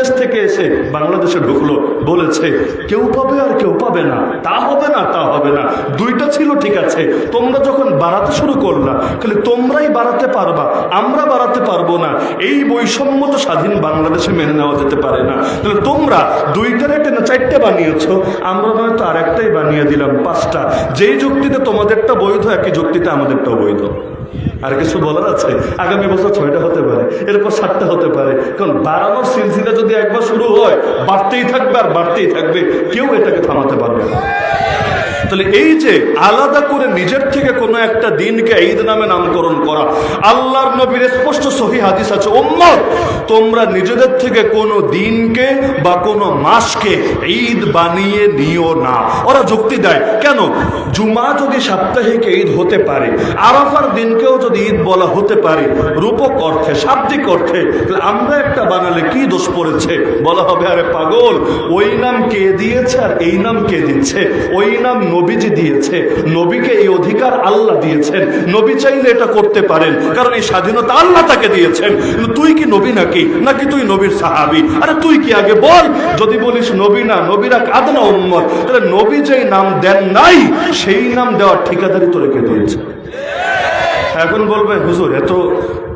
দেশ থেকে এসে বাংলাদেশে ঢুকলো, বলেছে, কেউ পাবে আর কেউ পাবে না, তা হবে না, তা হবে না, দুইটা ছিল, ঠিক আছে, তোমরা যখন বাড়াতে শুরু করলা খালি তোমরাই বাড়াতে পারবা, আমরা বাড়াতে পারব না, এই বৈষম্য তো স্বাধীন বাংলাদেশে মেনে নেওয়া যেতে পারে না, তাহলে তোমরা দুইটা রেটে না চারটে বানিয়েছ, আমরা হয়তো আর একটাই বানিয়ে দিলাম পাঁচটা, যেই যুক্তিতে তোমাদেরটা বৈধ, একই যুক্তিতে আমাদেরটাও বৈধ। আর কিছু বলার আছে? আগামী বছর ছয়টা হতে পারে, এরপর সাতটা হতে পারে। কারণ বাড়ানোর সিলসিলা যদি একবার শুরু হয়, বাড়তেই থাকবে আর বাড়তেই থাকবে, কেউ এটাকে থামাতে পারবে না। তাহলে এই যে আলাদা করে নিজের থেকে কোনো একটা দিনকে ঈদ নামে নামকরণ করা, আল্লাহর নবীর স্পষ্ট সহি হাদিস আছে ওম্মত তোমরা নিজেদের থেকে কোনো দিনকে বা কোনো মাসকে ঈদ বানিয়ে নিও না। ওরা যুক্তি দেয়, কেন? জুমা যদি সাপ্তাহিক ঈদ হতে পারে, আরাফার দিনকেও যদি ঈদ বলা হতে পারে, রূপক অর্থে, শাব্দিক অর্থে, তাহলে আমরা একটা বানালে কি দোষ পড়েছে? বলা হবে, আরে পাগল, ওই নাম কে দিয়েছে আর এই নাম কে দিচ্ছে? ওই নাম নবীজি দিয়েছে, নবীকে এই অধিকার আল্লাহ দিয়েছেন। নবী চাইলে এটা করতে পারেন, কারণ এই স্বাধীনতা আল্লাহ তাকে দিয়েছেন। তুই কি নবী নাকি? নাকি তুই নবীর সাহাবি? আরে তুই কি আগে বল? যদি বলিস নবী না, নবীরা কাঁদনা উম্মত, তাহলে নবী যেই নাম দেন নাই, সেই নাম দেওয়ার ঠিকাদারি তো রেখে দিয়েছে। এখন বলবে, হুজুর, এত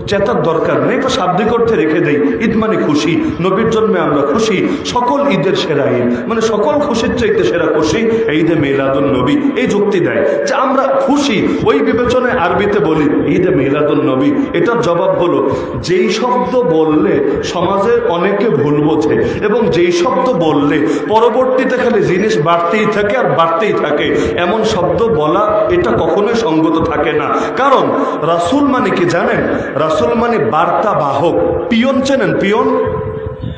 চেতার দরকার নেই, তো শাব্দিক অর্থে রেখে দেই। ঈদ মানে খুশি, নবীর জন্মে আমরা খুশি, সকল ঈদের সেরা ঈদ। মানে সকল খুশির চাইতে সেরা খুশি ঈদে মেলাদুল নবী। এই যুক্তি দেয় যে আমরা খুশি। ওই বিবেচনায় আরবিতে বলি, ঈদে মেলাদুল নবী। এটার জবাব হলো, যেই শব্দ বললে সমাজে অনেকে ভুল বোঝে এবং যেই শব্দ বললে পরবর্তীতে খালি জিনিস বাড়তেই থাকে আর বাড়তেই থাকে। এমন শব্দ বলা এটা কখনোই সঙ্গত থাকে না। কারণ রাসুল মানে কি জানেন? রাসুল মানে বার্তা বাহক। পিয়ন চেনেন, পিয়ন?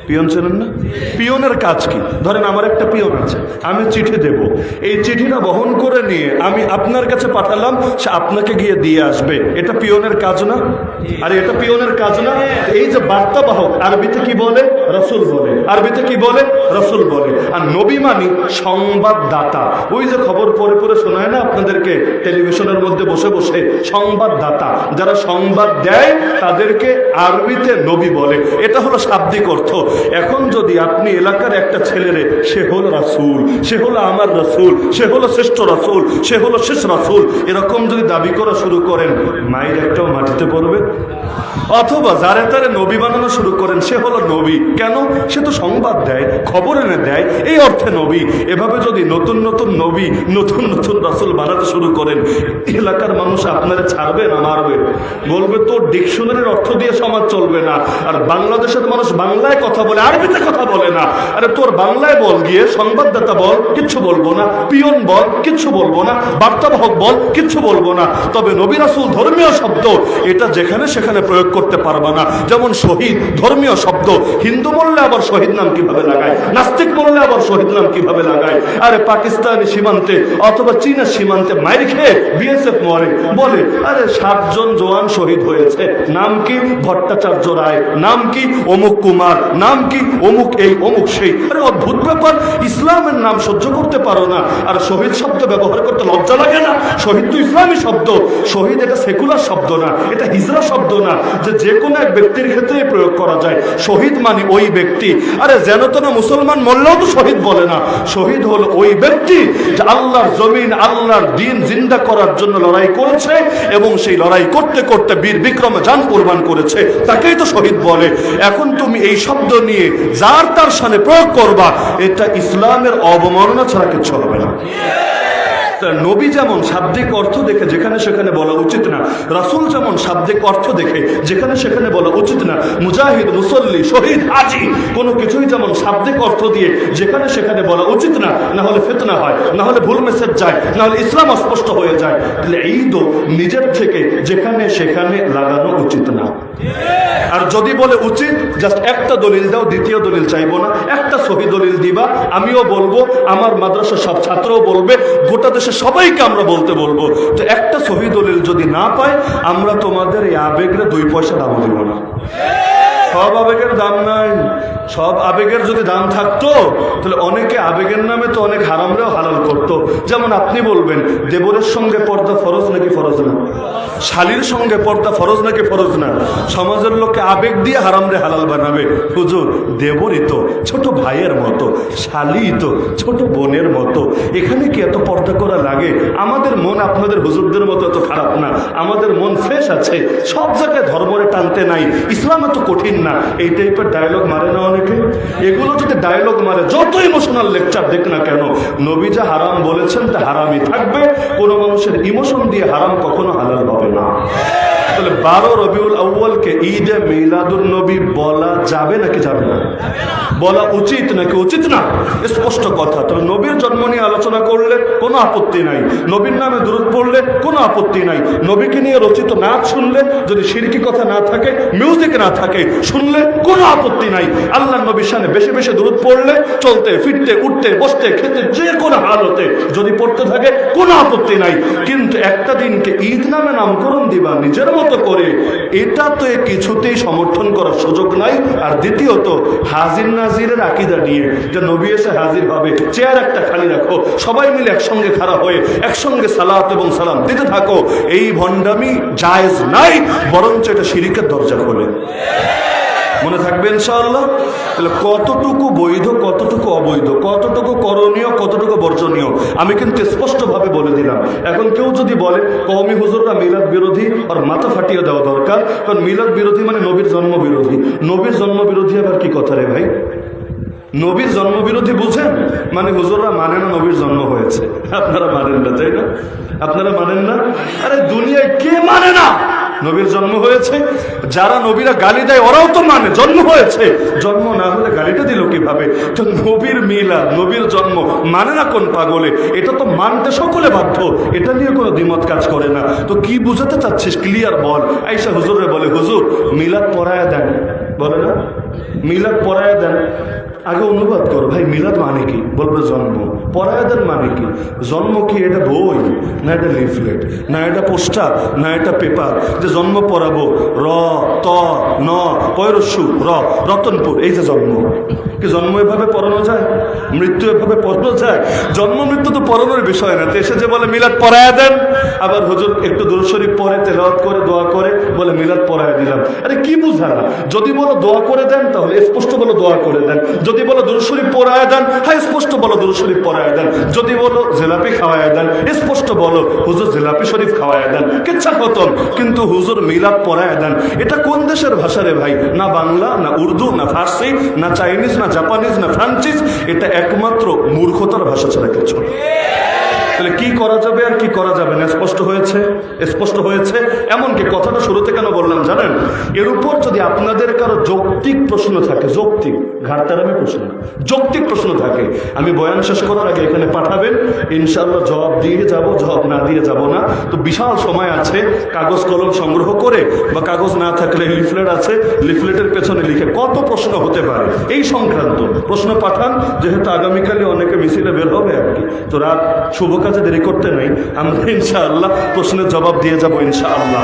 পিয়ন চেনেন না? পিয়নের কাজ কি? ধরেন আমার একটা পিয়ন আছে, আমি চিঠি দেব। এই চিঠিটা বহন করে নিয়ে আমি আপনার কাছে পাঠালাম, সে আপনাকে গিয়ে দিয়ে আসবে। এটা পিয়নের কাজ না? আর, এটা পিয়নের কাজ না? এই যে বার্তা বাহক, আরবিতে কি বলে? রসুল বলে। আরবিতে কি বলে? রসুল বলে। আর নবী মানি সংবাদদাতা। ওই যে খবর পরে পরে শোনায় না আপনাদেরকে? টেলিভিশনের মধ্যে বসে বসে। সংবাদদাতা। যারা সংবাদ দেয়, তাদেরকে আরবিতে নবী বলে। এটা হলো শাব্দিক অর্থ। এখন যদি আপনি এলাকার একটা ছেলেরে, সে হলো রাসুল, সে হলো আমার রাসুল, সে হলো শ্রেষ্ঠ রাসুল, সে হলো শেষ রাসুল, এরকম যদি দাবি করা শুরু করেন, মায়ের একটাও মাটিতে পড়বে। অথবা যারে তারে নবী বানানো শুরু করেন, সে হলো নবী। কেন? সে তো সংবাদ দেয়, খবর এনে দেয়। এই অর্থে নবী। এভাবে যদি নতুন নতুন নবী, নতুন নতুন রাসুল বানাতে শুরু করেন, এলাকার মানুষ আপনারা ছাড়বে না মারবে বলবে তো ডিকশনারির অর্থ দিয়ে সমাজ চলবে না। আর বাংলাদেশের মানুষ বাংলায় কথা বলে, আরবিতে কথা বলে না। আরে, তোর বাংলায় বল গিয়ে, সংবাদদাতা বল, কিচ্ছু বলব না। পিয়ন বল, কিচ্ছু বলব না। বার্তাবাহক বল, কিচ্ছু বলব না। তবে নবী রাসুল ধর্মীয় শব্দ, এটা যেখানে সেখানে প্রয়োগ করতে পারবা না। যেমন শহীদ, ধর্মীয় শব্দ, হিন্দু বললে আবার শহীদ নাম কীভাবে লাগায়? নাস্তিক বললে আবার শহীদ নাম কীভাবে লাগায়? আরে পাকিস্তানি সীমান্তে অথবা চীনের সীমান্তে মাইর খেয়ে বিএসএফ মরে। বলে, আরে সাতজন জওয়ান শহীদ হয়েছে। নাম কি? ভট্টাচার্য রায়। নাম কি? অমুক কুমার। নাম কি? অমুক এই, অমুক সেই। আরে অদ্ভুত ব্যাপার, ইসলামের নাম সহ্য করতে পারো না। আর শহীদ শব্দ ব্যবহার করতে লজ্জা লাগে না? শহীদ তো ইসলামী শব্দ। শহীদ এটা সেকুলার শব্দ না, এটা হিজরা শব্দ না। যে যে কোনো এক ব্যক্তির ক্ষেত্রে প্রয়োগ করা যায়। শহীদ মানে ওই ব্যক্তি। আরে যেন তো না মুসলমান মরলেও তো শহীদ বলে না। শহীদ হল ওই ব্যক্তি যে আল্লাহর জমিন, আল্লাহর দিন জিন্দা করার জন্য লড়াই করেছে এবং সেই লড়াই করতে করতে বীর বিক্রমে যান কোরবান করেছে। তাকেই তো শহীদ বলে। এখন তুমি এই শব্দ নিয়ে যার তার সামনে প্রয়োগ করবা, এটা ইসলামের অবমাননা ছাড়া কিছু হবে না। নবী যেমন শাব্দিক অর্থ দেখে যেখানে সেখানে বলা উচিত না, রাসুল যেমন শাব্দিক অর্থ দেখে যেখানে সেখানে বলা উচিত না, মুজাহিদ, মুসল্লি, শহীদ আজি কোনো কিছুই যেমন শাব্দিক অর্থ দিয়ে যেখানে সেখানে বলা উচিত না না হলে ফেতনা হয় না হলে ভুল মেসেজ যায় না হলে ইসলাম অস্পষ্ট হয়ে যায়, তাহলে ঈদও নিজের থেকে যেখানে সেখানে লাগানো উচিত না। আর যদি বলে উচিত জাস্ট একটা দলিল দাও, দ্বিতীয় দলিল চাইব না, একটা সহি দলিল দিবা, আমিও বলব, আমার মাদ্রাসার সব ছাত্রও বলবে, গোটা দেশে সবাইকে আমরা বলতে বলব। তো একটা সহি দলিল যদি না পায়, আমরা তোমাদের এই আবেগরে দুই পয়সা দাম দিব না। সব আবেগের দাম নাই। সব আবেগের যদি দাম থাকতো, তাহলে অনেকে আবেগের নামে তো অনেক হারামরেও হালাল করতো। যেমন আপনি বলবেন, দেবরের সঙ্গে পর্দা ফরজ নাকি ফরজ না? শালির সঙ্গে পর্দা ফরজ নাকি ফরজ না? সমাজের লোককে আবেগ দিয়ে হারামরে হালাল বানাবে। হুজুর, দেবরই তো ছোট ভাইয়ের মতো, শালি তো ছোট বোনের মতো। এখানে কি এত পর্দা করা লাগে? আমাদের মন আপনাদের হুজুরদের মতো এত খারাপ না? আমাদের মন ফ্রেশ আছে। সব জায়গায় ধর্মরে টানতে নাই। ইসলাম এত কঠিন না। এই টাইপের ডায়লগ মারে না অনেকে। এগুলো যদি ডায়লগ মারে, যত ইমোশনাল লেকচার দেখ না কেন, নবী যা হারাম বলেছেন তা হারামই থাকবে। কোনো মানুষের ইমোশন দিয়ে হারাম কখনো হালাল হবে না। তাহলে বারো রবিউল আউ্বালকে ঈদে মিলাদুল নবী বলা যাবে নাকি যাবে না? বলা উচিত নাকি উচিত না? স্পষ্ট কথা। তবে নবীর জন্ম নিয়ে আলোচনা করলে কোনো আপত্তি নাই। নবীর নামে দূরত পড়লে কোনো আপত্তি নাই। নবীকে নিয়ে রচিত নাচ শুনলে যদি সিরকি কথা না থাকে, মিউজিক না থাকে, শুনলে কোনো আপত্তি নাই। আল্লাহ নবীর সামনে বেশি বেশি দূরত পড়লে চলতে, ফিরতে, উঠতে, বসতে, খেতে যে কোনো হালতে যদি পড়তে থাকে, কোনো আপত্তি নাই। কিন্তু একটা দিনকে ঈদ নামে নামকরণ দিবা নিজের মতো করে। এটা তো কিছুতেই সমর্থন করার সুযোগ নাই। আর দ্বিতীয়ত, হাজির নাজিরের আকিদা নিয়ে যে নবী এসে হাজির হবে, চেয়ার একটা খালি রাখো, সবাই মিলে একসঙ্গে খারাপ হয়ে একসঙ্গে সালাত এবং সালাম দিতে থাকো। এই ভণ্ডামি জায়েজ নাই, বরঞ্চ এটা শিরিকের দরজা খোলে। মনে থাকবে ইনশাআল্লাহ? তাহলে কতটুকু বৈধ, কতটুকু অবৈধ, কতটুকু করণীয়, কতটুকু বর্জনীয়? আমি কিন্তু স্পষ্টভাবে বলে দিলাম। এখন কেউ যদি বলে, কওমি হুজুররা মিলাদ বিরোধী আর মাথা ফাটিয়ে দেওয়া দরকার, কারণ মিলাদ বিরোধী মানে নবীর জন্ম বিরোধী। নবীর জন্ম বিরোধী আবার কি কথা রে ভাই? নবীর জন্ম বিরোধী বুঝেন? মানে হুজুররা মানে না নবীর জন্ম হয়েছে? আপনারা মানেন না, তাই না? আপনারা মানেন না? আরে দুনিয়ায় কে মানে না? নবীর জন্ম হয়েছে। যারা নবীরা গালি দেয়, ওরাও তো মানে জন্ম হয়েছে। জন্ম না হলে গালিটা দিল কীভাবে? তো নবীর মিলা নবীর জন্ম মানে না কোন পাগলে? এটা তো মানতে সকলে বাধ্য। এটা নিয়ে কোনো দ্বিমত কাজ করে না। তো কি বুঝাতে চাচ্ছিস? ক্লিয়ার বল। আইসা হুজুরে বলে, হুজুর, মিলাদ পড়ায় দেন। বলে না? মিলাদ পড়ায় দেন। আগে অনুবাদ করো। ভাই, মিলাদ মানে কি? বলবে জন্ম। পরায়দান মানে কি? জন্ম কি এটা বই, না এটা লিফলেট, না এটা পোস্টার, না এটা পেপার? যে জন্ম পড়াবো র, ত, ন, পয়রসু, র, রতনপুর, এই যে জন্ম। কি জন্ম এভাবে পড়ানো যায়? মৃত্যু এভাবে পড়ানো যায়? জন্ম মৃত্যু তো পড়ানোর বিষয় না। এসে যে বলে মিলাদ পড়ায় দেন, আবার হুজুর একটু দূরশরীফ পরে তেলাওয়াত করে, দোয়া করে, বলে মিলাদ পড়ায় দিলাম। আরে কি বুঝালা যদি বলো দোয়া করে দেন, তাহলে স্পষ্ট বলো দোয়া করে দেন। যদি বলো দুরুশরীফ পড়ায় দেন হ্যাঁ স্পষ্ট বলো দুরুশরীফ পড়ায় দেন। যদি বলো জেলাপি খাওয়ায় দেন, স্পষ্ট বলো, হুজুর জেলাপি শরীফ খাওয়ায় দেন, কিচ্ছা কতল, কিন্তু হুজুর মিলাদ পড়ায় দেন। এটা কোন দেশের ভাষা রে ভাই? না বাংলা, না উর্দু, না ফার্সি, না চাইনিজ, না জাপানিজ, না ফ্রান্সিস এটা একমাত্র মূর্খতার ভাষা ছাড়া কিছু। তাহলে কি করা যাবে আর কি করা যাবে না? স্পষ্ট হয়েছে? স্পষ্ট হয়েছে? এমনকি কথাটা শুরুতে কেন বললাম জানেন? এর উপর যদি আপনাদের কারও যৌক্তিক প্রশ্ন থাকে, যৌক্তিক ঘাটতারামি প্রশ্ন, যৌক্তিক প্রশ্ন থাকে, আমি বয়ান শেষ করার আগে এখানে পাঠাবেন ইনশাল্লাহ জবাব দিয়ে যাব, জবাব না দিয়ে যাব না। তো বিশাল সময় আছে, কাগজ কলম সংগ্রহ করে বা কাগজ না থাকলে লিফলেট আছে, লিফলেটের পেছনে লিখে কত প্রশ্ন হতে পারে? এই সংক্রান্ত প্রশ্ন পাঠান, যেহেতু আগামীকালে অনেকে মিছিলে বের হবে আর কি। তো রাত শুভ কাজে রেকর্ডতে নাই আমরা ইনশাআল্লাহ প্রশ্নের জবাব দিয়ে যাব ইনশাআল্লাহ।